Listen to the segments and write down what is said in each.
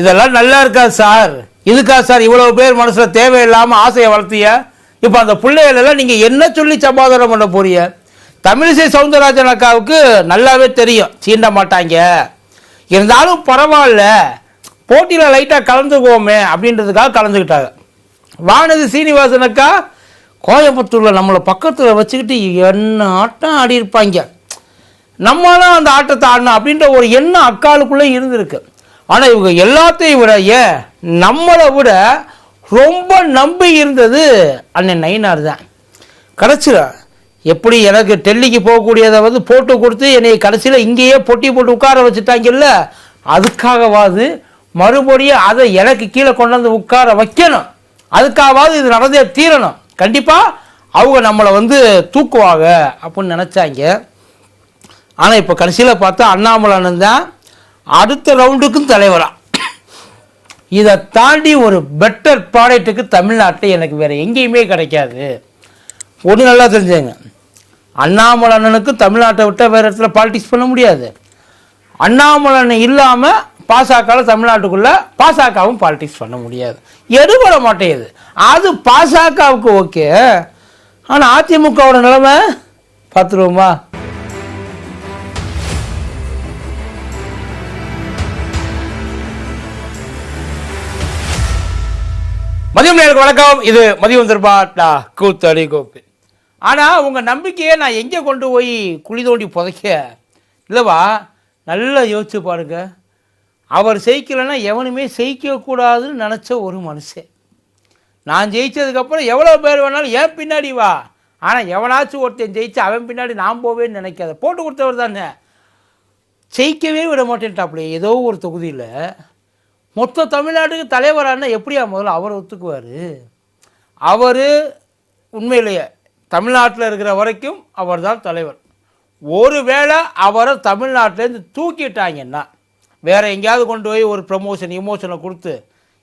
இதெல்லாம் நல்லா இருக்கா சார். இதுக்கா சார் இவ்வளவு பேர் மனசுல தேவையில்லாம ஆசையை வளர்த்திய? இப்போ அந்த பிள்ளைகள் எல்லாம் நீங்க என்ன சொல்லி சம்பாதனம் பண்ண போறிய தமிழிசை சவுந்தரராஜன் அக்காவுக்கு நல்லாவே தெரியும். சீண்ட மாட்டாங்க. இருந்தாலும் பரவாயில்ல. போட்டியில் லைட்டாக கலந்துக்குவோமே அப்படின்றதுக்காக கலந்துக்கிட்டாங்க. வானதி சீனிவாசன் அக்கா கோயம்புத்தூரில் நம்மளை பக்கத்தில் வச்சுக்கிட்டு என்ன ஆட்டம் ஆடியிருப்பாங்க நம்மளும் அந்த ஆட்டத்தை ஆடணும் அப்படின்ற ஒரு எண்ணம் அக்காளுக்குள்ளே இருந்திருக்கு. ஆனால் இவங்க எல்லாத்தையும் விட ஏன் நம்மளை விட ரொம்ப நம்பி இருந்தது அண்ணன் நயினார் தான். கிடச்சிடும் எப்படி எனக்கு டெல்லிக்கு போகக்கூடியதை வந்து போட்டு கொடுத்து என்னை கடைசியில் இங்கேயே பொட்டி போட்டு உட்கார வச்சுட்டாங்கல்ல அதுக்காகவாது மறுபடியும் அதை எனக்கு கீழே கொண்டு வந்து உட்கார வைக்கணும். அதுக்காகவாது இது நடந்தே தீரணும். கண்டிப்பாக அவங்க நம்மளை வந்து தூக்குவாங்க அப்படின்னு நினச்சாங்க. ஆனால் இப்போ கடைசியில் பார்த்தா அண்ணாமலை தான் அடுத்த ரவுண்டுக்கும் தலைவராக இதை தாண்டி ஒரு பெட்டர் ப்ராடக்ட்டுக்கு தமிழ்நாட்டில் எனக்கு வேறு எங்கேயுமே கிடைக்காது. ஒன்று நல்லா தெரிஞ்சுங்க. அண்ணாமலை அண்ணனுக்கு தமிழ்நாட்டை விட்டால் வேறு இடத்துல பாலிடிக்ஸ் பண்ண முடியாது. அண்ணாமலை அண்ணன் இல்லாமல் பாசகவில் தமிழ்நாட்டுக்குள்ளே பாசகவும் பாலிடிக்ஸ் பண்ண முடியாது. எடுபட மாட்டேங்குது? அது பாசகவுக்கு ஓகே ஆனால் அதிமுகவோட நிலைமை பார்த்துருவோமா? மதியம் நேருக்கு வணக்கம். இது மதியம் திருப்பாட்டா கூத்தடி கோப்பு ஆனால் உங்கள் நம்பிக்கையை நான் எங்கே கொண்டு போய் குழி தோண்டி புதைக்க? இல்லைவா? நல்லா யோசிச்சு பாருங்க. அவர் ஜெயிக்கலைன்னா எவனுமே ஜெயிக்கக்கூடாதுன்னு நினச்ச ஒரு மனுஷன். நான் ஜெயிச்சதுக்கப்புறம் எவ்வளோ பேர் வேணாலும் ஏன் பின்னாடி வா. ஆனால் எவனாச்சும் ஒருத்தன் ஜெயிச்சு அவன் பின்னாடி நான் போவேன்னு நினைக்காத. போட்டு கொடுத்தவர் தானே. ஜெயிக்கவே விட மாட்டேன்ட்டாப்புல ஏதோ ஒரு தொகுதியில் மொத்த தமிழ்நாட்டுக்கு தலைவரான எப்படியா முதல்ல அவர் ஒத்துக்குவார்? அவர் உண்மையிலேயே தமிழ்நாட்டில் இருக்கிற வரைக்கும் அவர் தான் தலைவர். ஒருவேளை அவரை தமிழ்நாட்டிலேருந்து தூக்கிட்டாங்கன்னா வேறு எங்கேயாவது கொண்டு போய் ஒரு ப்ரமோஷன் இமோஷனை கொடுத்து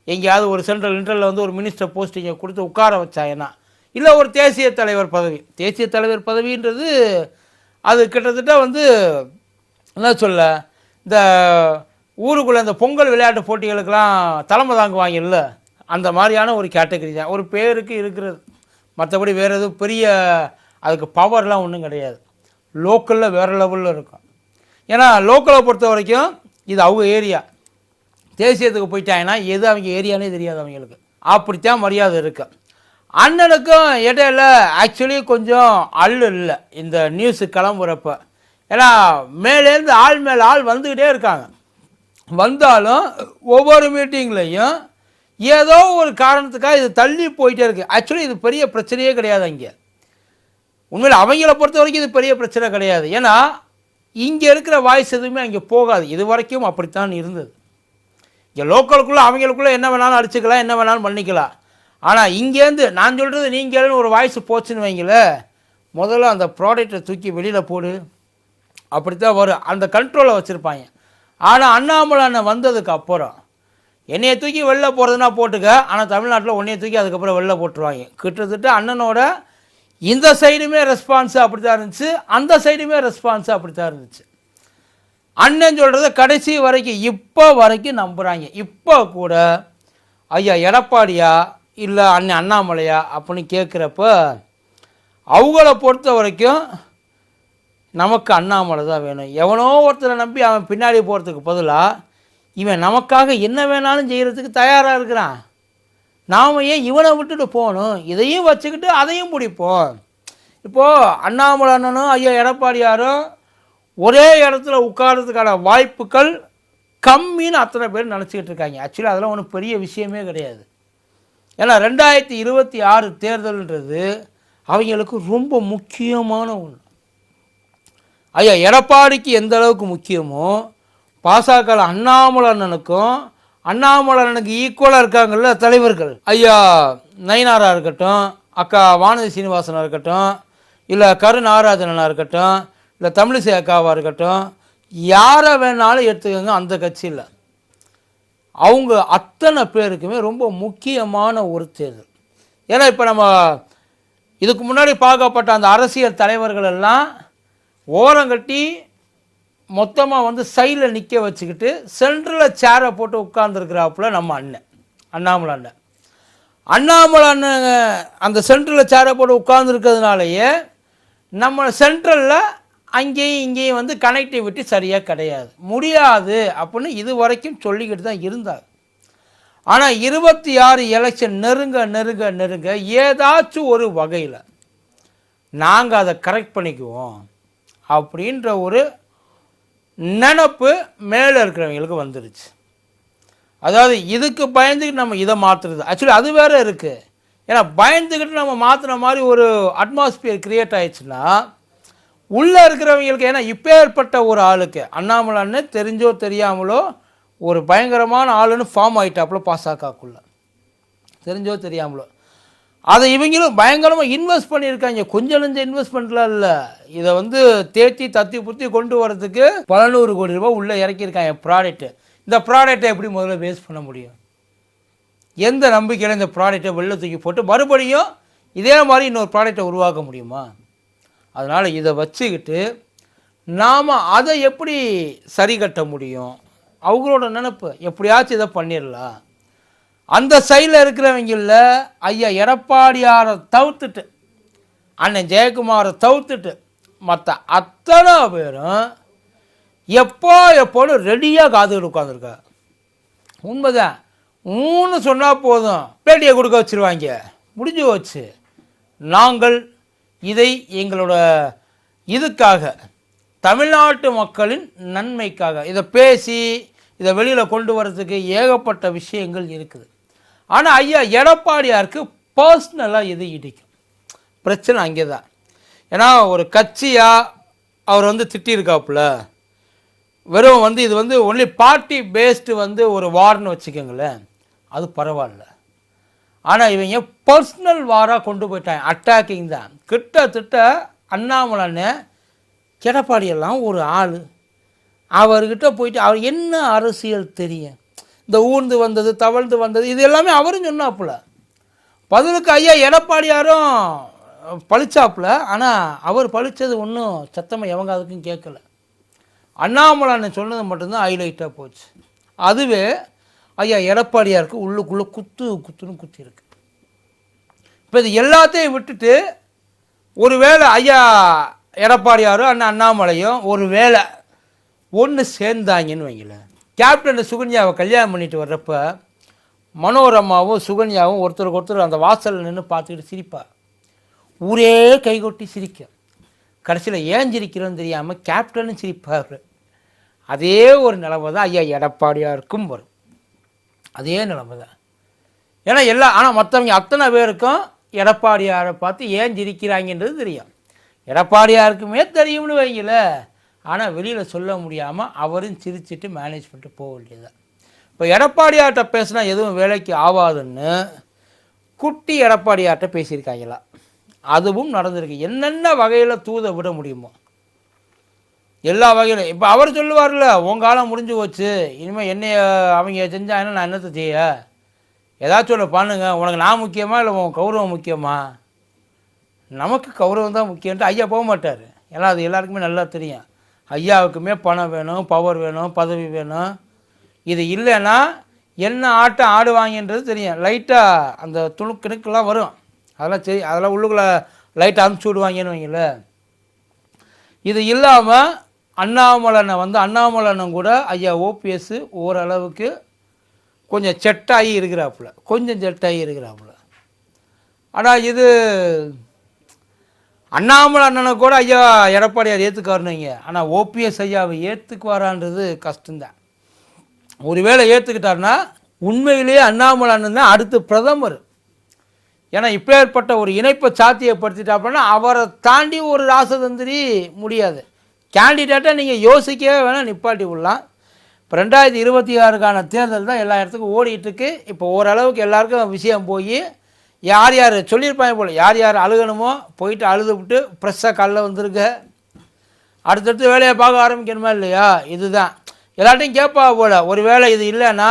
எங்கேயாவது ஒரு சென்ட்ரல் இன்டர்ல வந்து ஒரு மினிஸ்டர் போஸ்டிங்கை கொடுத்து உட்கார வச்சாங்கன்னா இல்லை ஒரு தேசிய தலைவர் பதவி. தேசிய தலைவர் பதவின்றது அது கிட்டத்தட்ட வந்து என்ன சொல்ல இந்த ஊருக்குள்ளே அந்த பொங்கல் விளையாட்டு போட்டிகளுக்கெல்லாம் தலைமை தாங்குவாங்கல்ல? அந்த மாதிரியான ஒரு கேட்டகரி தான். ஒரு பேருக்கு இருக்கிறது. மற்றபடி வேறு எதுவும் பெரிய அதுக்கு பவர்லாம் ஒன்றும் கிடையாது. லோக்கலில் வேறு லெவலில் இருக்கும். ஏன்னா லோக்கலை பொறுத்த வரைக்கும் இது அவங்க ஏரியா. தேசியத்துக்கு போயிட்டாங்கன்னா எது அவங்க ஏரியானே தெரியாது அவங்களுக்கு. அப்படித்தான் மரியாதை இருக்கு. அண்ணனுக்கும் இடையில ஆக்சுவலி கொஞ்சம் அள்ளு இல்லை. இந்த நியூஸு கிளம்புறப்ப. ஏன்னா மேலேருந்து ஆள் மேலே ஆள் வந்துக்கிட்டே இருக்காங்க. வந்தாலும் ஒவ்வொரு மீட்டிங்லேயும் ஏதோ ஒரு காரணத்துக்காக இது தள்ளி போயிட்டே இருக்குது ஆக்சுவலி இது பெரிய பிரச்சனையே கிடையாது அங்கே. உண்மையில் அவங்கள பொறுத்த வரைக்கும் இது பெரிய பிரச்சனை கிடையாது. ஏன்னா இங்கே இருக்கிற வாய்ஸ் எதுவுமே அங்கே போகாது. இது வரைக்கும் அப்படித்தான் இருந்தது. இங்கே லோக்கலுக்குள்ளே அவங்களுக்குள்ளே என்ன வேணாலும் அடிச்சுக்கலாம் என்ன வேணாலும் பண்ணிக்கலாம். ஆனால் இங்கேருந்து நான் சொல்கிறது நீங்கள்னு ஒரு வாய்ஸ் போச்சுன்னு வைங்களேன். முதல்ல அந்த ப்ராடக்டை தூக்கி வெளியில் போடு. அப்படித்தான் வரும். அந்த கண்ட்ரோலை வச்சுருப்பாங்க. ஆனால் அண்ணாமலை அண்ணன் வந்ததுக்கு அப்புறம் என்னையை தூக்கி வெளில போகிறதுனா போட்டுக்க. ஆனால் தமிழ்நாட்டில் உன்னையை தூக்கி அதுக்கப்புறம் வெளில போட்டுருவாங்க. கிட்டத்தட்ட அண்ணனோட இந்த சைடுமே ரெஸ்பான்ஸு அப்படி தான் இருந்துச்சு. அந்த சைடுமே ரெஸ்பான்ஸு அப்படி தான் இருந்துச்சு. அண்ணன் சொல்கிறத கடைசி வரைக்கும் இப்போ வரைக்கும் நம்புகிறாங்க இப்போ கூட ஐயா எடப்பாடியா? இல்லை அண்ணன் அண்ணாமலையா? அப்படின்னு கேட்குறப்ப அவங்கள பொறுத்த வரைக்கும் நமக்கு அண்ணாமலை தான் வேணும். எவனோ ஒருத்தரை நம்பி அவன் பின்னாடி போகிறதுக்கு பதிலாக இவன் நமக்காக என்ன வேணாலும் செய்கிறதுக்கு தயாராக இருக்கிறான். நாம் ஏன் இவனை விட்டுட்டு போகணும்? இதையும் வச்சுக்கிட்டு அதையும் பிடிப்போம். இப்போது அண்ணாமலை அண்ணனும் ஐயா எடப்பாடியாரும் ஒரே இடத்துல உட்கார்றதுக்கான வாய்ப்புகள் கம்மின்னு அத்தனை பேர் நினச்சிக்கிட்டு இருக்காங்க. ஆக்சுவலி அதெல்லாம் ஒன்றும் பெரிய விஷயமே கிடையாது. ஏன்னா ரெண்டாயிரத்தி இருபத்தி ஆறு தேர்தல்ன்றது அவங்களுக்கு ரொம்ப முக்கியமான ஒன்று ஐயா எடப்பாடிக்கு எந்த அளவுக்கு முக்கியமோ பாசக அண்ணாமலை அண்ணனுக்கும் அண்ணாமலை அண்ணனுக்கு ஈக்குவலாக இருக்காங்கல்ல தலைவர்கள். ஐயா நயினாரா இருக்கட்டும் அக்கா வானதி சீனிவாசனாக இருக்கட்டும் இல்லை கரு நாகராஜனா இருக்கட்டும் இல்லை தமிழிசை அக்காவாக இருக்கட்டும் யாரை வேணாலும் எடுத்துக்கோங்க அந்த கட்சியில் அவங்க அத்தனை பேருக்குமே ரொம்ப முக்கியமான ஒரு தேர்தல். ஏன்னா இப்போ நம்ம இதுக்கு முன்னாடி பார்க்கப்பட்ட அந்த அரசியல் தலைவர்கள் எல்லாம் ஓரங்கட்டி மொத்தமாக வந்து சைடில் நிற்க வச்சுக்கிட்டு சென்ட்ரலில் சேரை போட்டு உட்காந்துருக்கிறாப்புல நம்ம அண்ணன் அண்ணாமலை அண்ணன். அண்ணாமலை அண்ணன் அந்த சென்ட்ரலில் சேரை போட்டு உட்காந்துருக்கிறதுனாலயே நம்ம சென்ட்ரலில் அங்கேயும் இங்கேயும் வந்து கனெக்டிவிட்டி சரியாக கிடையாது. முடியாது அப்படின்னு இது வரைக்கும் சொல்லிக்கிட்டு தான் இருந்தார். ஆனால் இருபத்தி ஆறு எலெக்ஷன் நெருங்க நெருங்க நெருங்க ஏதாச்சும் ஒரு வகையில் நாங்கள் அதை கரெக்ட் பண்ணிக்குவோம். அப்படின்ற ஒரு நினப்பு மேலே இருக்கிறவங்களுக்கு வந்துருச்சு. அதாவது இதுக்கு பயந்துக்கிட்டு நம்ம இதை மாற்றுறது ஆக்சுவலி அது வேற இருக்குது ஏன்னா பயந்துக்கிட்டு நம்ம மாற்றுன மாதிரி ஒரு அட்மாஸ்பியர் க்ரியேட் ஆயிடுச்சுன்னா உள்ளே இருக்கிறவங்களுக்கு ஏன்னா இப்பேற்பட்ட ஒரு ஆளுக்கு அண்ணாமலைன்னு தெரிஞ்சோ தெரியாமலோ ஒரு பயங்கரமான ஆளுன்னு ஃபார்ம் ஆகிட்டாப்புல பாசாக்காக்குள்ள தெரிஞ்சோ தெரியாமலோ. அதை இவங்களும் பயங்கரமாக இன்வெஸ்ட் பண்ணியிருக்காங்க. கொஞ்சம் நெஞ்ச இன்வெஸ்ட்மெண்ட்லாம் இல்லை. இதை வந்து தேத்தி தத்தி புத்தி கொண்டு வரதுக்கு பல நூறு கோடி ரூபாய் உள்ளே இறக்கியிருக்காங்க ப்ராடக்ட்டு இந்த ப்ராடக்டை எப்படி முதல்ல வேஸ்ட் பண்ண முடியும்? எந்த நம்பிக்கையில் இந்த ப்ராடக்டை வெளில தூக்கி போட்டு மறுபடியும் இதே மாதிரி இன்னொரு ப்ராடக்ட்டை உருவாக்க முடியுமா? அதனால் இதை வச்சுக்கிட்டு நாம் அதை எப்படி சரி கட்ட முடியும்? அவங்களோட நினப்பு. எப்படியாச்சும் இதை பண்ணிடலாம். அந்த சைடில் இருக்கிறவங்கள ஐயா எடப்பாடியாரை தவிர்த்துட்டு அண்ணன் ஜெயக்குமாரை தவிர்த்துட்டு மற்ற அத்தனை பேரும் எப்போ எப்போன்னு ரெடியாக காத்துக்கிட்டு உட்காந்துருக்கா உண்மைதான் ஊன்னு சொன்னால் போதும். பேட்டியை கொடுக்க வச்சிருவாங்க. முடிஞ்சு போச்சு. நாங்கள் இதை எங்களோட இதுக்காக தமிழ்நாட்டு மக்களின் நன்மைக்காக இதை பேசி இதை வெளியில் கொண்டு வரதுக்கு ஏகப்பட்ட விஷயங்கள் இருக்குது. ஆனால் ஐயா எடப்பாடியாருக்கு பர்சனலாக இது இடிக்கும்? பிரச்சனை அங்கே தான் ஏன்னா ஒரு கட்சியாக அவர் வந்து திட்டியிருக்காப்புல வெறும் வந்து இது வந்து ஒன்லி பார்ட்டி பேஸ்டு வந்து ஒரு வார்னு வச்சுக்கோங்களேன் அது பரவாயில்ல. ஆனால் இவங்க பர்சனல் வாராக கொண்டு போயிட்டாங்க அட்டாக்கிங் தான். கிட்டத்தட்ட அண்ணாமலைன்னு எடப்பாடியெல்லாம் ஒரு ஆள். அவர்கிட்ட போயிட்டு அவர் என்ன அரசியல் தெரியும்? இந்த ஊர்ந்து வந்தது தவழ்ந்து வந்தது இது எல்லாமே அவரும் சொன்னாப்புல. பதிலுக்கு ஐயா எடப்பாடியாரும் பழிச்சாப்புல ஆனால் அவர் பழித்தது ஒன்றும் சத்தமாக எவங்க அதுக்கும் கேட்கல. அண்ணாமலைன்னு சொன்னது மட்டும்தான் ஹைலைட்டாக போச்சு. அதுவே ஐயா எடப்பாடியாருக்கு உள்ளுக்குள்ளே குத்து குத்துன்னு குத்திருக்கு இப்போ இது எல்லாத்தையும் விட்டுட்டு ஒருவேளை ஐயா எடப்பாடியாரும் அண்ணன் அண்ணாமலையும் ஒரு வேளை ஒன்று சேர்ந்தாங்கன்னு வைங்களேன். கேப்டன் சுகன்யாவை கல்யாணம் பண்ணிட்டு வர்றப்ப மனோரமாவும் சுகன்யாவும் ஒருத்தருக்கு ஒருத்தர் அந்த வாசலில் நின்று பார்த்துக்கிட்டு சிரிப்பா. ஊரே கைகொட்டி சிரிக்க கடைசியில் ஏன் சிரிக்கிறோன்னு தெரியாமல் கேப்டனும் சிரிப்பார். அதே ஒரு நிலைமை தான் ஐயா எடப்பாடியாருக்கும் வரும். அதே நிலைமை தான் ஏன்னா எல்லா ஆனால் மற்றவங்க அத்தனை பேருக்கும் எடப்பாடியாரை பார்த்து ஏன் சிரிக்கிறாங்கன்றது தெரியும். எடப்பாடியாருக்குமே தெரியும்னு வைங்கள ஆனால் வெளியில் சொல்ல முடியாமல் அவரும் சிரிச்சிட்டு மேனேஜ் பண்ணிட்டு போக வேண்டியதுதான். இப்போ எடப்பாடியார்கிட்ட பேசினா எதுவும் வேலைக்கு ஆகாதுன்னு குட்டி எடப்பாடியார்கிட்ட பேசியிருக்காங்களா? அதுவும் நடந்திருக்கு. என்னென்ன வகையில் தூத விட முடியுமோ? எல்லா வகையிலும் இப்போ அவர் சொல்லுவார்ல உன் காலம் முடிஞ்சு போச்சு. இனிமேல் என்னைய அவங்க செஞ்சாங்கன்னா நான் என்னத்தை செய்ய? ஏதாச்சும் ஒன்று பண்ணுங்க. உனக்கு நான் முக்கியமா இல்லை உன் கௌரவம் முக்கியமா? நமக்கு கௌரவம் தான் முக்கியன்ட்டு ஐயா போக மாட்டார். ஏன்னா அது எல்லாருக்குமே நல்லா தெரியும். ஐயாவுக்குமே பணம் வேணும் பவர் வேணும் பதவி வேணும். இது இல்லைன்னா என்ன ஆட்டம் ஆடுவாங்கன்றது தெரியும். லைட்டாக அந்த துணுக்கிணுக்கெல்லாம் வரும். அதெல்லாம் சரி அதெல்லாம் உள்ளுக்குள்ளே லைட்டாக அனுப்பிச்சி விடுவாங்கன்னு வைங்கள இது இல்லாமல் அண்ணாமலனை வந்து அண்ணாமலனும் கூட ஐயா ஓபிஎஸ் ஓரளவுக்கு கொஞ்சம் செட்டாகி இருக்கிறாப்புல. கொஞ்சம் செட்டாகி இருக்கிறாப்புல. ஆனால் இது அண்ணாமலை அண்ணனை கூட ஐயா எடப்பாடியார் ஏற்றுக்காருனீங்க ஆனால் ஓபிஎஸ் ஐயாவை ஏற்றுக்குவாரான்றது கஷ்டம்தான். ஒருவேளை ஏற்றுக்கிட்டாருன்னா உண்மையிலேயே அண்ணாமலை அண்ணன் தான் அடுத்து பிரதமர். ஏன்னா இப்பேற்பட்ட ஒரு இணைப்பை சாத்தியப்படுத்திட்டாப்புலன்னா அவரை தாண்டி ஒரு ராசதந்திரி முடியாது. கேண்டிடேட்டை நீங்கள் யோசிக்கவே வேணால் நிப்பாட்டி விடலாம். இப்போ ரெண்டாயிரத்தி இருபத்தி ஆறுக்கான தேர்தல் தான் எல்லா இடத்துக்கும் ஓடிட்டுருக்கு இப்போ ஓரளவுக்கு எல்லாருக்கும் விஷயம் போய் யார் யார் சொல்லியிருப்பாங்க போல் யார் யார் அழுகணுமோ போயிட்டு அழுது விட்டு ப்ரெஸ்ஸாக காலைல வந்திருக்க. அடுத்தடுத்து வேலையை பார்க்க ஆரம்பிக்கணுமா இல்லையா? இதுதான். எல்லாட்டையும் கேட்பா போல் ஒரு வேளை இது இல்லைன்னா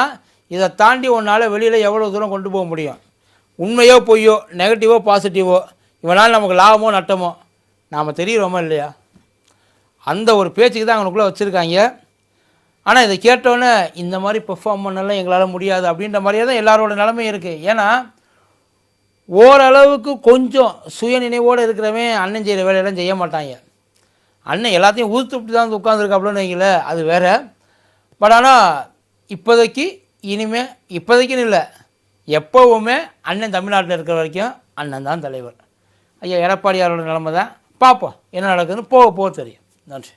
இதை தாண்டி உன்னால் வெளியில் எவ்வளோ தூரம் கொண்டு போக முடியும்? உண்மையோ பொய்யோ நெகட்டிவோ பாசிட்டிவோ இவனால் நமக்கு லாபமோ நட்டமோ நாம் தெரிகிறோமா இல்லையா? அந்த ஒரு பேச்சுக்கு தான் அவனுக்குள்ளே வச்சுருக்காங்க. ஆனால் இதை கேட்டோன்னே இந்த மாதிரி பெர்ஃபார்ம் பண்ணலாம் எங்களால் முடியாது அப்படின்ற மாதிரியே தான் எல்லாரோட நிலமையும் இருக்குது ஏன்னா ஓரளவுக்கு கொஞ்சம் சுய நினைவோடு இருக்கிறவன் அண்ணன் செய்கிற வேலையெல்லாம் செய்ய மாட்டாங்க. அண்ணன் எல்லாத்தையும் ஊத்துப்பிட்டு தான் உட்காந்துருக்காப்புலன்னு வைங்கள அது வேறு. பட் ஆனால் இப்போதைக்கு இனிமே இப்போதைக்குன்னு இல்லை எப்போவுமே அண்ணன் தமிழ்நாட்டில் இருக்கிற வரைக்கும் அண்ணன் தான் தலைவர். ஐயா எடப்பாடியாரோட நிலைமை தான். பார்ப்போம் என்ன நடக்குதுன்னு போக போக தெரியும். நன்றி.